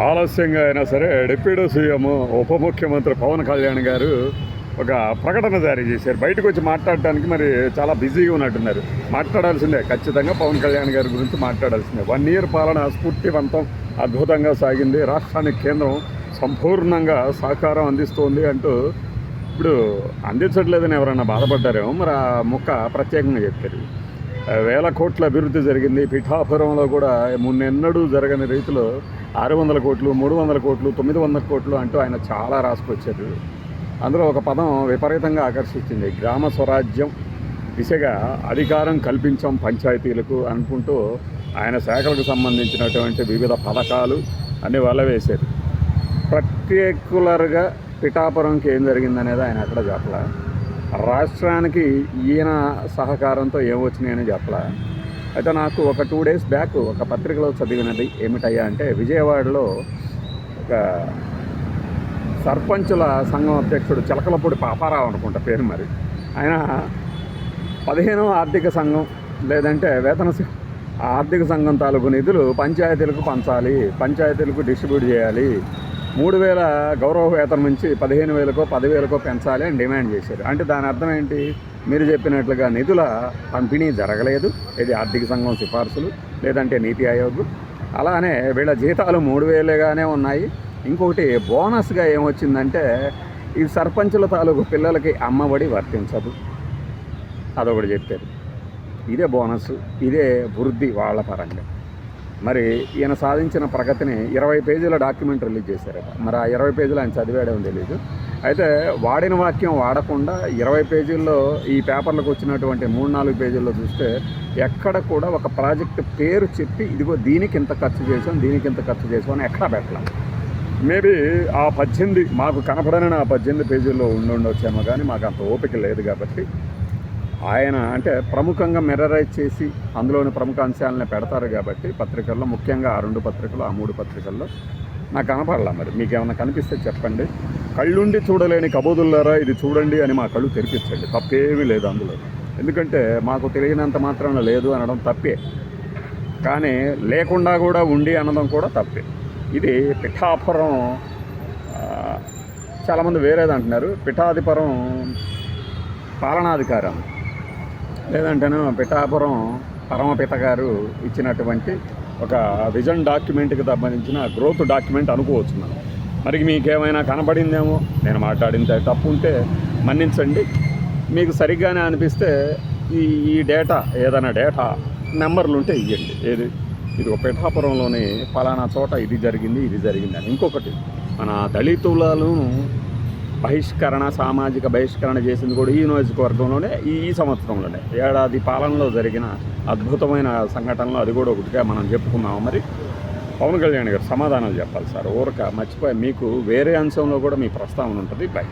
ఆలస్యంగా అయినా సరే డిప్యూటీ సీఎం ఉప ముఖ్యమంత్రి పవన్ కళ్యాణ్ గారు ఒక ప్రకటన జారీ చేశారు. బయటకు వచ్చి మాట్లాడటానికి మరి చాలా బిజీగా ఉన్నట్టున్నారు. మాట్లాడాల్సిందే ఖచ్చితంగా పవన్ కళ్యాణ్ గారి గురించి మాట్లాడాల్సిందే. వన్ ఇయర్ పాలన స్ఫూర్తివంతం అద్భుతంగా సాగింది. రాష్ట్రానికి కేంద్రం సంపూర్ణంగా సహకారం అందిస్తోంది అంటూ ఇప్పుడు అందించట్లేదని ఎవరైనా బాధపడ్డారేమో మరి ఆ ముక్క ప్రత్యేకంగా చెప్పారు. వేల కోట్ల అభివృద్ధి జరిగింది. పిఠాపురంలో కూడా మున్నెన్నడూ జరగని రీతిలో ఆరు వందల కోట్లు మూడు వందల కోట్లు తొమ్మిది వందల కోట్లు అంటూ ఆయన చాలా రాసుకొచ్చారు. అందులో ఒక పదం విపరీతంగా ఆకర్షించింది. గ్రామ స్వరాజ్యం దిశగా అధికారం కల్పించాం పంచాయతీలకు అనుకుంటూ ఆయన శాఖలకు సంబంధించినటువంటి వివిధ పథకాలు అన్ని వల్ల వేశారు. ప్రత్యేకులర్గా పిఠాపురంకి ఏం జరిగిందనేది ఆయన అక్కడ చెప్పలే? రాష్ట్రానికి ఈయన సహకారంతో ఏమొచ్చినాయని చెప్పలే? అయితే నాకు ఒక టూ డేస్ బ్యాక్ ఒక పత్రికలో చదివినది ఏమిటయ్యా అంటే విజయవాడలో ఒక సర్పంచుల సంఘం అధ్యక్షుడు చిలకలపూడి పాపారావు అనుకుంటా పేరు మరి. ఆయన పదిహేనవ ఆర్థిక సంఘం లేదంటే వేతన ఆర్థిక సంఘం తాలూకు నిధులు పంచాయతీలకు పంచాలి పంచాయతీలకు డిస్ట్రిబ్యూట్ చేయాలి మూడు వేల గౌరవ వేతనం నుంచి పదిహేను వేలకో పదివేలకో పెంచాలి అని డిమాండ్ చేశారు. అంటే దాని అర్థం ఏంటి? మీరు చెప్పినట్లుగా నిధుల పంపిణీ జరగలేదు. ఇది ఆర్థిక సంఘం సిఫార్సులు లేదంటే నీతి ఆయోగ్. అలానే వీళ్ళ జీతాలు మూడు వేలుగానే ఉన్నాయి. ఇంకొకటి బోనస్గా ఏమొచ్చిందంటే ఈ సర్పంచుల తాలూకు పిల్లలకి అమ్మఒడి వర్తించదు. అదొకటి చెప్పారు. ఇదే బోనస్ ఇదే వృద్ధి వాళ్ళ పరంగా. మరి ఈయన సాధించిన ప్రగతిని ఇరవై పేజీల డాక్యుమెంట్ రిలీజ్ చేశారట. మరి ఆ ఇరవై పేజీలు ఆయన చదివాడేమో తెలియదు అయితే వాడిన వాక్యం వాడకుండా ఇరవై పేజీల్లో ఈ పేపర్లకు వచ్చినటువంటి మూడు నాలుగు పేజీల్లో చూస్తే ఎక్కడ కూడా ఒక ప్రాజెక్ట్ పేరు చెప్పి ఇదిగో దీనికి ఇంత ఖర్చు చేసాం దీనికి ఇంత ఖర్చు చేసాం అని ఎక్కడ పెట్టలేం. మేబీ ఆ పద్దెనిమిది మాకు కనపడని ఆ పద్దెనిమిది పేజీల్లో ఉండుండొచ్చేమో కానీ మాకు అంత ఓపిక లేదు కాబట్టి ఆయన అంటే ప్రముఖంగా మెరరైజ్ చేసి అందులోని ప్రముఖ అంశాలను పెడతారు కాబట్టి పత్రికల్లో ముఖ్యంగా ఆ రెండు పత్రికలు ఆ మూడు పత్రికల్లో నాకు కనపడలా మరి. మీకు ఏమైనా కనిపిస్తే చెప్పండి. కళ్ళుండి చూడలేని కబోదుల్లారా ఇది చూడండి అని మా కళ్ళు తెరిపించండి. తప్పేమీ లేదు అందులో. ఎందుకంటే మాకు తెలియనంత మాత్రాన లేదు అనడం తప్పే. కానీ లేకుండా కూడా ఉండి అనడం కూడా తప్పే. ఇది పిఠాపురం చాలామంది వేరేది అంటున్నారు పిఠాధిపురం పాలనాధికారం. లేదంటేనే పిఠాపురం పరమపిత గారు ఇచ్చినటువంటి ఒక విజన్ డాక్యుమెంట్కి సంబంధించిన గ్రోత్ డాక్యుమెంట్ అనుకోవచ్చు మనం. మరి మీకేమైనా కనపడిందేమో నేను మాట్లాడింది తప్పు ఉంటే మన్నించండి. మీకు సరిగ్గానే అనిపిస్తే ఈ ఈ డేటా ఏదైనా డేటా నెంబర్లు ఉంటే ఇవ్వండి ఏది? ఇది ఒక పిఠాపురంలోని ఫలానా చోట ఇది జరిగింది ఇది జరిగింది అని. ఇంకొకటి మన దళితులను బహిష్కరణ సామాజిక బహిష్కరణ చేసింది కూడా ఈ నియోజకవర్గంలోనే ఈ ఈ సంవత్సరంలోనే. ఏడాది పాలనలో జరిగిన అద్భుతమైన సంఘటనలు అది కూడా ఒకటిగా మనం చెప్పుకున్నాము. మరి పవన్ కళ్యాణ్ గారు సమాధానాలు చెప్పాలి సార్. ఊరక మర్చిపోయి మీకు వేరే అంశంలో కూడా మీ ప్రస్తావన ఉంటుంది. బై.